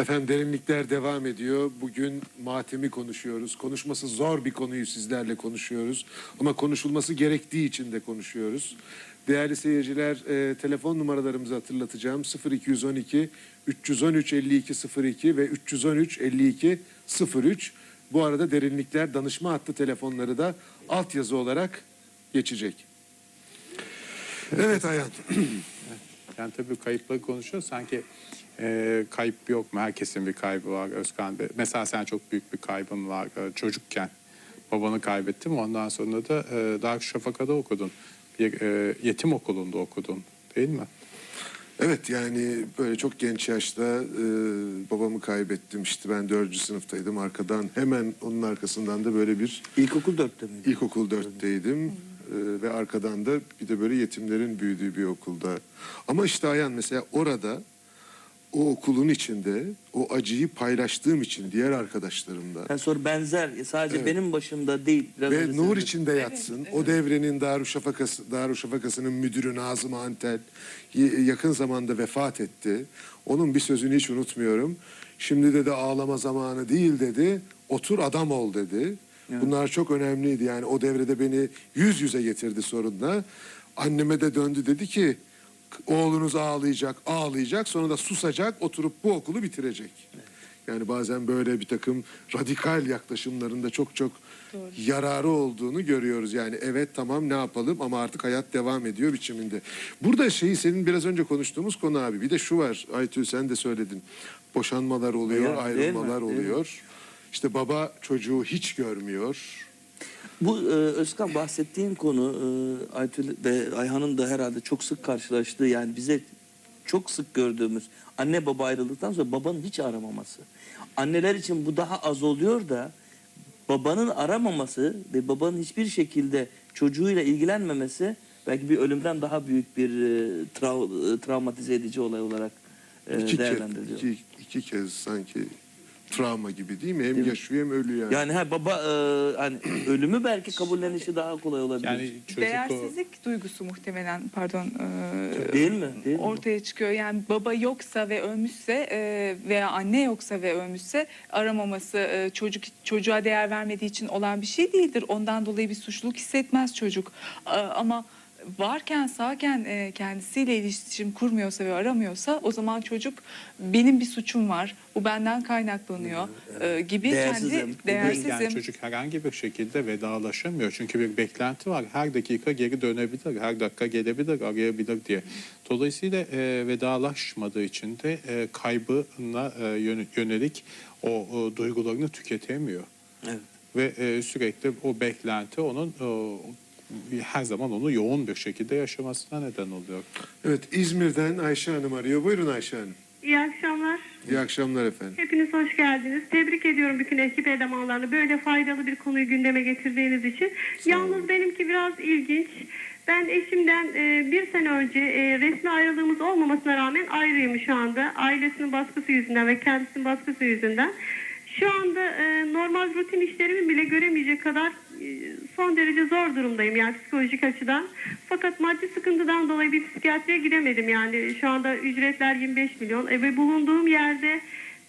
Efendim derinlikler devam ediyor. Bugün matemi konuşuyoruz. Konuşması zor bir konuyu sizlerle konuşuyoruz. Ama konuşulması gerektiği için de konuşuyoruz. Değerli seyirciler e, telefon numaralarımızı hatırlatacağım. 0212 313 52 02 ve 313 52 03. Bu arada derinlikler danışma hattı telefonları da altyazı olarak geçecek. Evet Ayhan. Yani tabii kayıpları konuşuyor. Sanki e, kayıp yok mu? Herkesin bir kaybı var Özkan Bey. Mesela sen çok büyük bir kaybın var e, çocukken. Babanı kaybettin. Ondan sonra da e, Darüşşafaka'da okudun. Bir e, yetim okulunda okudun. Değil mi? Evet yani böyle çok genç yaşta e, babamı kaybettim. İşte ben dördüncü sınıftaydım. Arkadan hemen onun arkasından da böyle bir İlkokul dörtte miydi? ilkokul dörtteydim. E, ve arkadan da bir de böyle yetimlerin büyüdüğü bir okulda. Ama işte Ayhan mesela orada o okulun içinde o acıyı paylaştığım için diğer arkadaşlarımla Yani soru benzer. Sadece benim başımda değil. Biraz ve nur içinde yatsın. O devrenin Darüşşafakası, Darüşşafakası'nın müdürü Nazım Antel yakın zamanda vefat etti. Onun bir sözünü hiç unutmuyorum. Şimdi dedi ağlama zamanı değil dedi. Otur adam ol dedi. Bunlar çok önemliydi. Yani o devrede beni yüz yüze getirdi sorunla. Anneme de döndü dedi ki oğlunuz ağlayacak, ağlayacak sonra da susacak, oturup bu okulu bitirecek. Yani bazen böyle bir takım radikal yaklaşımlarında çok çok yararı olduğunu görüyoruz. Yani evet tamam ne yapalım ama artık hayat devam ediyor biçiminde. Burada şeyi senin biraz önce konuştuğumuz konu abi. Bir de şu var Aytül sen de söyledin. Boşanmalar oluyor, Ya, ayrılmalar mi? oluyor. İşte baba çocuğu hiç görmüyor. Bu e, Özkan bahsettiğin konu e, Aytül ve Ayhan'ın da herhalde çok sık karşılaştığı yani bize çok sık gördüğümüz anne baba ayrıldıktan sonra babanın hiç aramaması. Anneler için bu daha az oluyor da babanın aramaması ve babanın hiçbir şekilde çocuğuyla ilgilenmemesi belki bir ölümden daha büyük bir e, trav- e, travmatize edici olay olarak e, iki, kez, değerlendiriliyor. iki, iki kez sanki travma gibi değil mi? Hem Değil mi? yaşıyor hem ölüyor. Yani. Yani ha baba e, hani ölümü belki kabullenişi daha kolay olabilir. Yani çocuk o... Değersizlik duygusu muhtemelen pardon e, Değil mi? Değil mi? ortaya çıkıyor. Yani baba yoksa ve ölmüşse e, veya anne yoksa ve ölmüşse aramaması e, çocuk çocuğa değer vermediği için olan bir şey değildir. Ondan dolayı bir suçluluk hissetmez çocuk. A- Ama varken sağken e, kendisiyle iletişim kurmuyorsa ve aramıyorsa o zaman çocuk benim bir suçum var. Bu benden kaynaklanıyor e, gibi Değersizim. kendi değersizim. Yani çocuk herhangi bir şekilde vedalaşamıyor. Çünkü bir beklenti var. Her dakika geri dönebilir, her dakika gelebilir, arayabilir diye. Dolayısıyla e, vedalaşmadığı için de e, kaybına e, yön- yönelik o, o duygularını tüketemiyor. Evet. Ve e, sürekli o beklenti onun e, her zaman onu yoğun bir şekilde yaşamasına neden oluyor. Evet İzmir'den Ayşe Hanım arıyor. Buyurun Ayşe Hanım. İyi akşamlar. İyi akşamlar efendim. Hepiniz hoş geldiniz. Tebrik ediyorum bütün ekip elemanlarını böyle faydalı bir konuyu gündeme getirdiğiniz için. Yalnız benimki biraz ilginç. Ben eşimden e, bir sene önce e, resmi ayrılığımız olmamasına rağmen ayrıyım şu anda. Ailesinin baskısı yüzünden ve kendisinin baskısı yüzünden. Şu anda e, normal rutin işlerimi bile göremeyecek kadar son derece zor durumdayım yani psikolojik açıdan. Fakat maddi sıkıntıdan dolayı bir psikiyatriye gidemedim yani. Şu anda ücretler 25 milyon e, ve bulunduğum yerde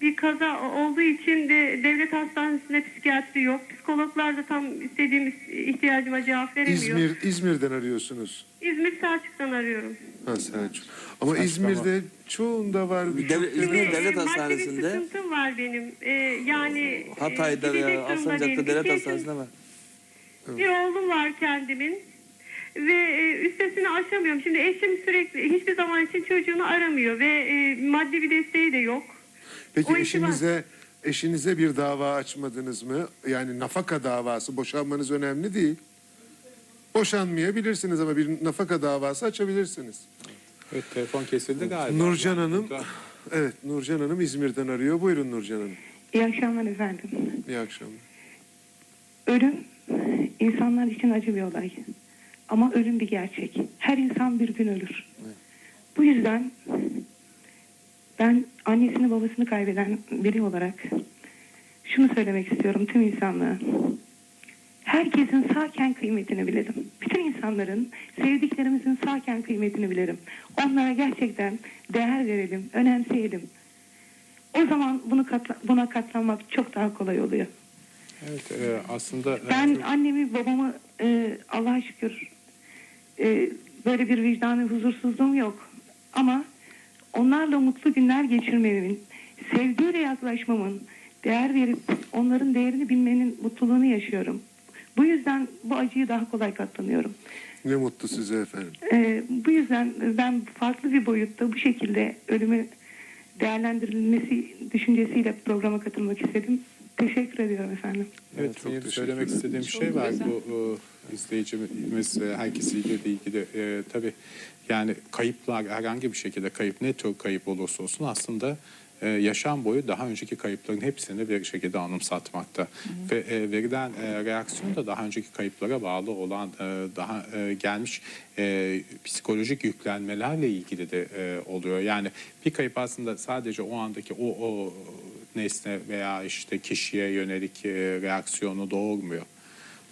bir kaza olduğu için de devlet hastanesinde psikiyatri yok. Psikologlar da tam istediğim ihtiyacıma cevap veremiyor. İzmir İzmir'den arıyorsunuz. İzmir Selçuk'tan arıyorum. Ha Selçuk. Ama Saçma. İzmir'de çoğunda var. Bir devlet- birçok İzmir yerde var. Devlet maddi Hastanesi'nde- bir sıkıntım var benim. E, yani e, Hatay'da gidecek veya Alsancak'ta devlet hastanesinde var. Bir oğlum var kendimin ve e, üstesini aşamıyorum. Şimdi eşim sürekli hiçbir zaman için çocuğunu aramıyor ve e, maddi bir desteği de yok. Peki O işi var. eşinize eşinize bir dava açmadınız mı? Yani nafaka davası boşanmanız önemli değil. Boşanmayabilirsiniz ama bir nafaka davası açabilirsiniz. Evet telefon kesildi galiba. Nurcan Hanım, evet Nurcan Hanım İzmir'den arıyor. Buyurun Nurcan Hanım. İyi akşamlar efendim. İyi akşamlar. Ölüm insanlar için acı bir olay. Ama ölüm bir gerçek. Her insan bir gün ölür. Bu yüzden ben annesini babasını kaybeden biri olarak şunu söylemek istiyorum tüm insanlığa. Herkesin sağken kıymetini bilelim. Bütün insanların, sevdiklerimizin sağken kıymetini bilelim. Onlara gerçekten değer verelim, önemseyelim. O zaman bunu katla- buna katlanmak çok daha kolay oluyor. Evet e, aslında e, Ben çok- annemi babamı e, Allah'a şükür e, böyle bir vicdanı huzursuzluğum yok. Ama onlarla mutlu günler geçirmemin, sevgiyle yaklaşmamın, değer verip onların değerini bilmenin mutluluğunu yaşıyorum. Bu yüzden bu acıyı daha kolay katlanıyorum. Ne mutlu size efendim. E, bu yüzden ben farklı bir boyutta bu şekilde ölümü değerlendirilmesi düşüncesiyle programa katılmak istedim. Teşekkür ediyorum efendim. Evet, çok benim söylemek ederim. istediğim Çok şey var. güzel. Bu e, izleyicimiz ve herkesiyle de ilgili e, tabii yani kayıplar herhangi bir şekilde kayıp ne tür kayıp olursa olsun aslında e, yaşam boyu daha önceki kayıpların hepsini bir şekilde anımsatmakta. Ve e, verilen e, reaksiyon da daha önceki kayıplara bağlı olan e, daha e, gelmiş e, psikolojik yüklenmelerle ilgili de e, oluyor. Yani bir kayıp aslında sadece o andaki o, o nesne veya işte kişiye yönelik e, reaksiyonu doğurmuyor.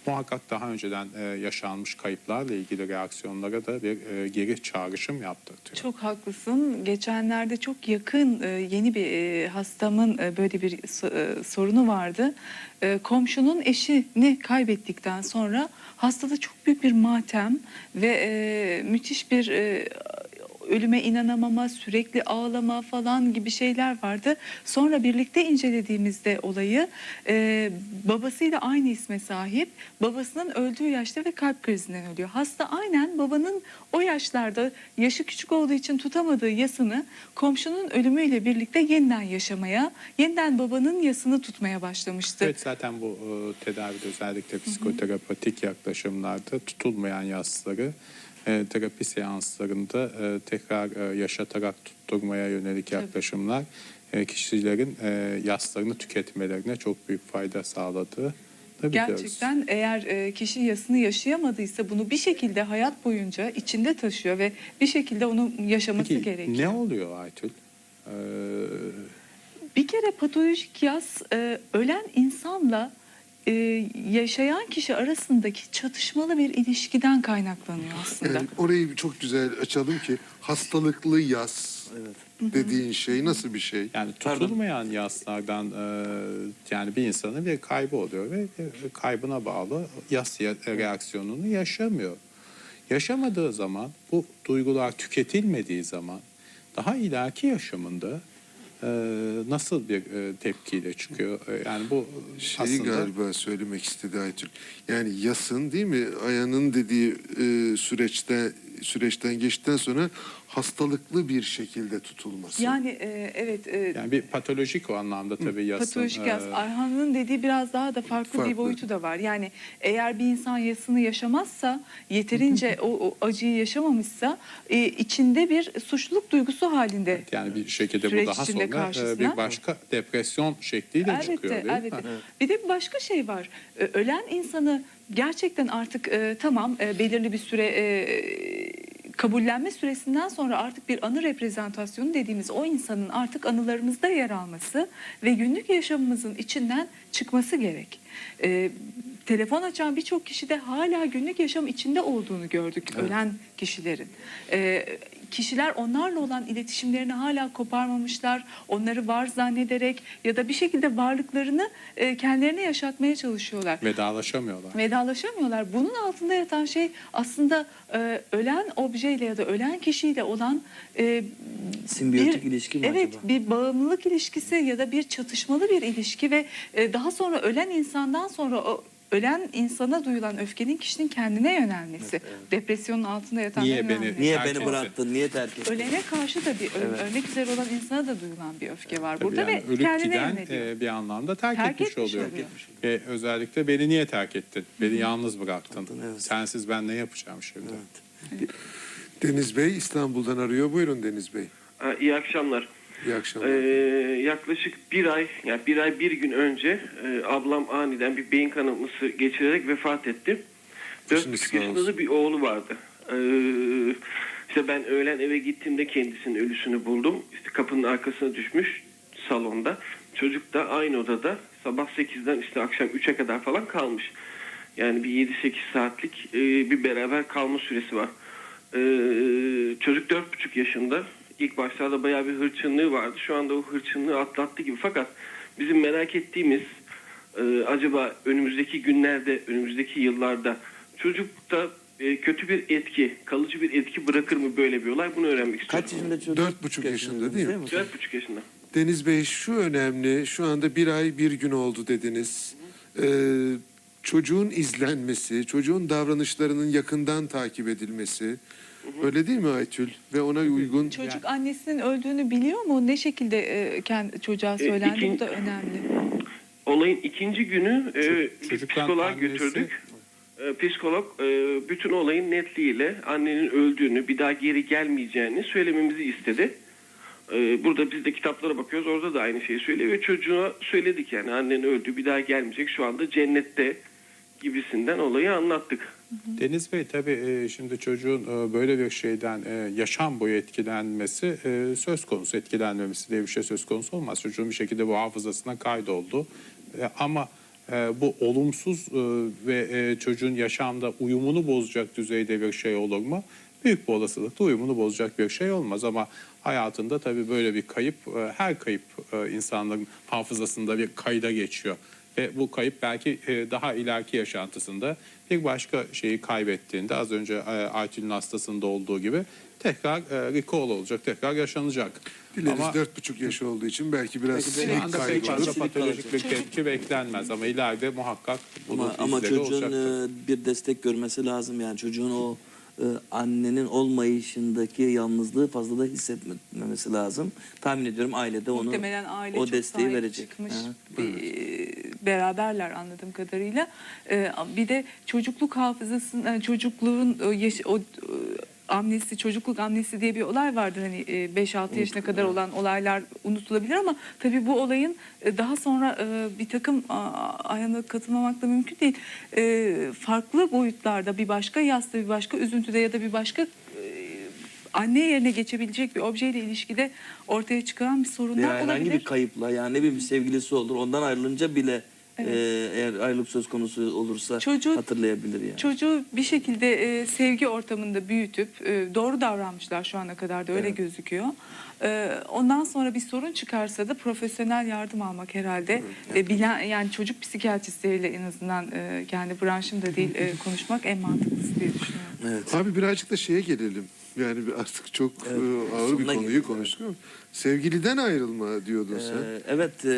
Muhakkak daha önceden e, yaşanmış kayıplarla ilgili reaksiyonlara da bir e, geri çağrışım yaptırtıyor. Çok haklısın. Geçenlerde çok yakın yeni bir hastamın böyle bir so- sorunu vardı. Komşunun eşini kaybettikten sonra hastada çok büyük bir matem ve müthiş bir ölüme inanamama, sürekli ağlama falan gibi şeyler vardı. Sonra birlikte incelediğimizde olayı e, babasıyla aynı isme sahip. Babasının öldüğü yaşta ve kalp krizinden ölüyor. Hasta aynen babanın o yaşlarda yaşı küçük olduğu için tutamadığı yasını komşunun ölümüyle birlikte yeniden yaşamaya, yeniden babanın yasını tutmaya başlamıştı. Evet zaten bu e, tedavide özellikle psikoterapatik yaklaşımlarda tutulmayan yasları e, terapi seanslarında e, tekrar e, yaşatarak tutturmaya yönelik yaklaşımlar e, kişilerin e, yaslarını tüketmelerine çok büyük fayda sağladığı biliyoruz. Gerçekten eğer e, kişi yasını yaşayamadıysa bunu bir şekilde hayat boyunca içinde taşıyor ve bir şekilde onu yaşaması Peki gerekiyor. ne oluyor Aytül? Ee, Bir kere patolojik yas e, ölen insanla e, yaşayan kişi arasındaki çatışmalı bir ilişkiden kaynaklanıyor aslında. Yani orayı çok güzel açalım ki hastalıklı yas dediğin şey nasıl bir şey? yani tutulmayan yaslardan e, yani bir insanın bir kaybı oluyor ve e, kaybına bağlı yas ya- reaksiyonunu yaşamıyor. Yaşamadığı zaman bu duygular tüketilmediği zaman daha ileriki yaşamında e, nasıl bir e, tepkiyle çıkıyor? E, yani bu Şeyi aslında galiba söylemek istedi Aytül. Yani yasın değil mi? Aya'nın dediği e, süreçte süreçten geçtikten sonra hastalıklı bir şekilde tutulması. Yani e, evet e, yani bir patolojik o anlamda tabii yasın. patolojik yas. e, Ayhan'ın dediği biraz daha da farklı, Farklı. bir boyutu da var. Yani eğer bir insan yasını yaşamazsa, yeterince o, o acıyı yaşamamışsa e, içinde bir suçluluk duygusu halinde Yani bir şekilde bu daha sonra e, karşısına- bir başka depresyon şekliyle Elbette, çıkıyor değil elbette. mi? Bir de başka şey var. Ölen insanı gerçekten artık e, tamam e, belirli bir süre e, kabullenme süresinden sonra artık bir anı reprezentasyonu dediğimiz o insanın artık anılarımızda yer alması ve günlük yaşamımızın içinden çıkması gerek. E, telefon açan birçok kişide hala günlük yaşam içinde olduğunu gördük ölen kişilerin. E, kişiler onlarla olan iletişimlerini hala koparmamışlar. Onları var zannederek ya da bir şekilde varlıklarını e, kendilerine yaşatmaya çalışıyorlar. Vedalaşamıyorlar. Vedalaşamıyorlar. Bunun altında yatan şey aslında e, ölen objeyle ya da ölen kişiyle olan e, Simbiyotik ilişki mi evet, acaba? bir bağımlılık ilişkisi ya da bir çatışmalı bir ilişki ve e, daha sonra ölen insandan sonra o ölen insana duyulan öfkenin kişinin kendine yönelmesi. Depresyonun altında yatan Niye en beni-. Niye Terk beni bıraktın? Niye terk ettin? Ölene karşı da bir Evet. ölmek üzere olan insana da duyulan bir öfke var Tabii burada yani ve ölüp kendine giden yöneliyor. e, bir anlamda terk, Terk etmiş, etmiş oluyor. oluyor. Ve özellikle beni niye terk ettin? Beni yalnız bıraktın. evet. Sensiz ben ne yapacağım şimdi? Deniz Bey İstanbul'dan arıyor. Buyurun Deniz Bey. Ha, İyi akşamlar. İyi akşamlar. Ee, yaklaşık bir ay, yani bir ay bir gün önce e, ablam aniden bir beyin kanaması geçirerek vefat etti. Dört buçuk yaşında da bir oğlu vardı. Ee, işte ben öğlen eve gittiğimde kendisinin ölüsünü buldum. İşte kapının arkasına düşmüş salonda. Çocuk da aynı odada sabah 8'den işte akşam 3'e kadar falan kalmış. Yani bir 7-8 saatlik e, bir beraber kalma süresi var. Ee, çocuk 4,5 yaşında. İlk başlarda bayağı bir hırçınlığı vardı. Şu anda o hırçınlığı atlattı gibi. Fakat bizim merak ettiğimiz e, acaba önümüzdeki günlerde, önümüzdeki yıllarda çocukta e, kötü bir etki, kalıcı bir etki bırakır mı böyle bir olay? Bunu öğrenmek istiyorum. Kaç yaşında çocuk? Dört buçuk yaşında değil mi? Dört buçuk yaşında. Deniz Bey şu önemli. Şu anda bir ay bir gün oldu dediniz. Ee, çocuğun izlenmesi, çocuğun davranışlarının yakından takip edilmesi. Öyle değil mi Aytül? Ve ona uygun. Çocuk annesinin öldüğünü biliyor mu? Ne şekilde e, kendi çocuğa söylendi? ikin- Bu da önemli. Olayın ikinci günü e, psikoloğa annesi- götürdük. E, psikolog e, bütün olayın netliğiyle annenin öldüğünü, bir daha geri gelmeyeceğini söylememizi istedi. E, burada biz de kitaplara bakıyoruz. Orada da aynı şeyi söylüyor ve çocuğa söyledik yani annen öldü, bir daha gelmeyecek. Şu anda cennette gibisinden olayı anlattık. Deniz Bey tabii e, şimdi çocuğun e, böyle bir şeyden e, yaşam boyu etkilenmesi söz konusu etkilenmemesi diye bir şey söz konusu olmaz. Çocuğun bir şekilde bu hafızasına kaydoldu. Ama bu olumsuz ve çocuğun yaşamda uyumunu bozacak düzeyde bir şey olur mu? Büyük bir olasılıkla uyumunu bozacak bir şey olmaz ama hayatında tabii böyle bir kayıp her kayıp insanların hafızasında bir kayda geçiyor. Ve bu kayıp belki e, daha ileriki yaşantısında bir başka şeyi kaybettiğinde az önce e, Aytül'ün hastasında olduğu gibi tekrar e, recall olacak, tekrar yaşanacak. Dileriz Ama dört buçuk yaş olduğu için belki biraz Belki silik anda pek fazla patolojik bir tepki beklenmez ama ileride muhakkak bunun Ama, ama çocuğun olacaktır. e, bir destek görmesi lazım yani çocuğun o e, annenin olmayışındaki yalnızlığı fazla da hissetmemesi lazım. Tahmin ediyorum ailede onu Muhtemelen aile o çok desteği verecek. çıkmış. Bir- beraberler anladığım kadarıyla. Ee, bir de çocukluk hafızasının çocukluğun o, yaş- o e, amnesi, çocukluk amnesi diye bir olay vardır. Hani e, 5-6 yaşına kadar olan olaylar unutulabilir ama tabii bu olayın e, daha sonra e, bir takım ayağına katılmamak da mümkün değil. E, farklı boyutlarda bir başka yasta, bir başka üzüntüde ya da bir başka e, anne yerine geçebilecek bir objeyle ilişkide ortaya çıkan bir sorunlar Veya herhangi olabilir. bir kayıpla yani ne bileyim bir sevgilisi olur ondan ayrılınca bile e, eğer ayrılık söz konusu olursa Çocuğu- hatırlayabilir yani. Çocuğu bir şekilde e, sevgi ortamında büyütüp e, doğru davranmışlar şu ana kadar da öyle Evet. gözüküyor. E, ondan sonra bir sorun çıkarsa da profesyonel yardım almak herhalde. E, bilen yani çocuk psikiyatristleriyle en azından e, kendi branşım da değil e, konuşmak en mantıklısı diye düşünüyorum. Evet. Abi birazcık da şeye gelelim. Yani artık çok Evet, e, ağır bir konuyu gelelim. konuştuk ama sevgiliden ayrılma diyordun sen. Ee, evet e,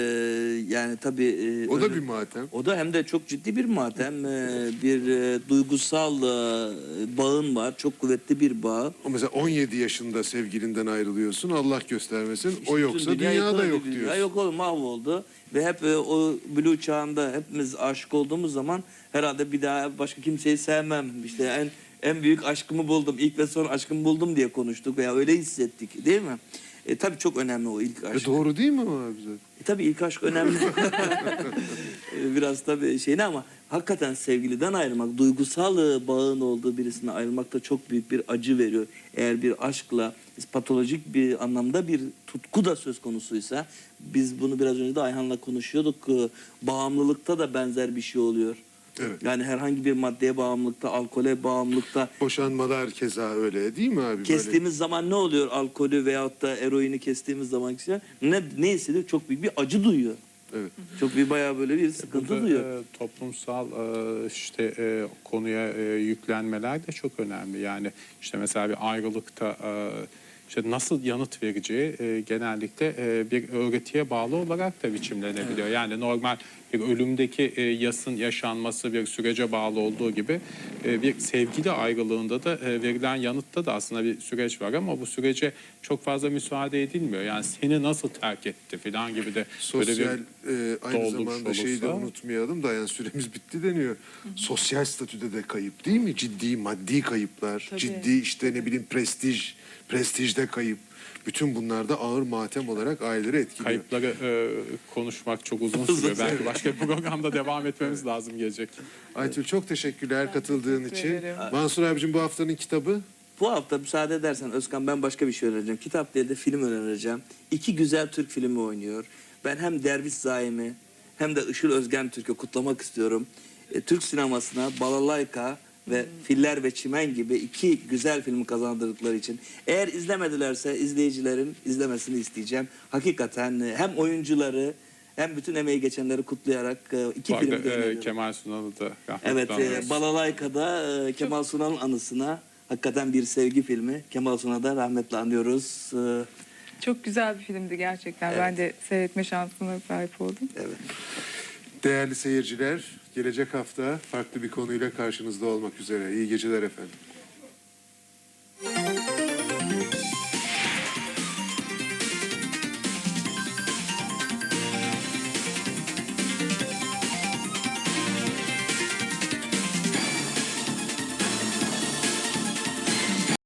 yani tabii e, O da bir matem. O da hem de çok ciddi bir matem, e, bir e, duygusal e, bağın var, çok kuvvetli bir bağ. O mesela 17 yaşında sevgilinden ayrılıyorsun. Allah göstermesin. o İşte yoksa bütün dünya dünyada yok dünya diyorsun. yok oldu, mahvoldu. Ve hep e, o blue çağında hepimiz aşık olduğumuz zaman herhalde bir daha başka kimseyi sevmem. İşte en en büyük aşkımı buldum, ilk ve son aşkımı buldum diye konuştuk veya öyle hissettik değil mi? E, tabii çok önemli o ilk E aşk. doğru değil mi abi zaten? E, tabii ilk aşk önemli. E, Biraz tabii şeyine ama hakikaten sevgiliden ayrılmak, duygusal e, bağın olduğu birisine ayrılmak da çok büyük bir acı veriyor. Eğer bir aşkla patolojik bir anlamda bir tutku da söz konusuysa biz bunu biraz önce de Ayhan'la konuşuyorduk. E, Bağımlılıkta da benzer bir şey oluyor. Evet. Yani herhangi bir maddeye bağımlılıkta, alkole bağımlılıkta Boşanmalar keza öyle değil mi abi? Böyle? kestiğimiz zaman ne oluyor? Alkolü veyahut da eroini kestiğimiz zaman kişiler ne, ne hissediyor? Çok büyük bir acı duyuyor. Evet. Çok bir bayağı böyle bir sıkıntı Burada, duyuyor. e, toplumsal e, işte e, konuya e, yüklenmeler de çok önemli. Yani işte mesela bir ayrılıkta e, işte nasıl yanıt vereceği e, genellikle e, bir öğretiye bağlı olarak da biçimlenebiliyor. Yani normal bir ölümdeki e, yasın yaşanması bir sürece bağlı olduğu gibi e, bir sevgili ayrılığında da e, verilen yanıtta da aslında bir süreç var ama bu sürece çok fazla müsaade edilmiyor. Yani seni nasıl terk etti falan gibi de böyle Sosyal bir e, aynı zamanda şeyi de unutmayalım da yani süremiz bitti deniyor. Sosyal statüde de kayıp değil mi? Ciddi maddi kayıplar, Tabii. ciddi işte ne bileyim prestij, prestijde kayıp. Bütün bunlar da ağır matem olarak aileleri etkiliyor. Kayıpları e, konuşmak çok uzun sürüyor. Belki başka bir programda devam etmemiz lazım gelecek. Aytül çok teşekkürler katıldığın teşekkür için. ederim. Mansur abicim bu haftanın kitabı Bu hafta müsaade edersen Özkan ben başka bir şey önereceğim. Kitap diye de film önereceğim. İki güzel Türk filmi oynuyor. Ben hem Derviş Zaim'i hem de Işıl Özgen Türk'ü kutlamak istiyorum. E, Türk sinemasına Balalayka ve Filler ve Çimen gibi iki güzel filmi kazandırdıkları için eğer izlemedilerse izleyicilerin izlemesini isteyeceğim. Hakikaten e, hem oyuncuları hem bütün emeği geçenleri kutlayarak e, iki Bu filmi de e. Kemal Sunal'ı da Evet, e, Balalayka'da e, Kemal Sunal'ın anısına hakikaten bir sevgi filmi. Kemal Sunal'ı da rahmetle anıyoruz. E, Çok güzel bir filmdi gerçekten. Evet. Ben de seyretme şansına sahip oldum. evet. Değerli seyirciler, gelecek hafta farklı bir konuyla karşınızda olmak üzere. İyi geceler efendim.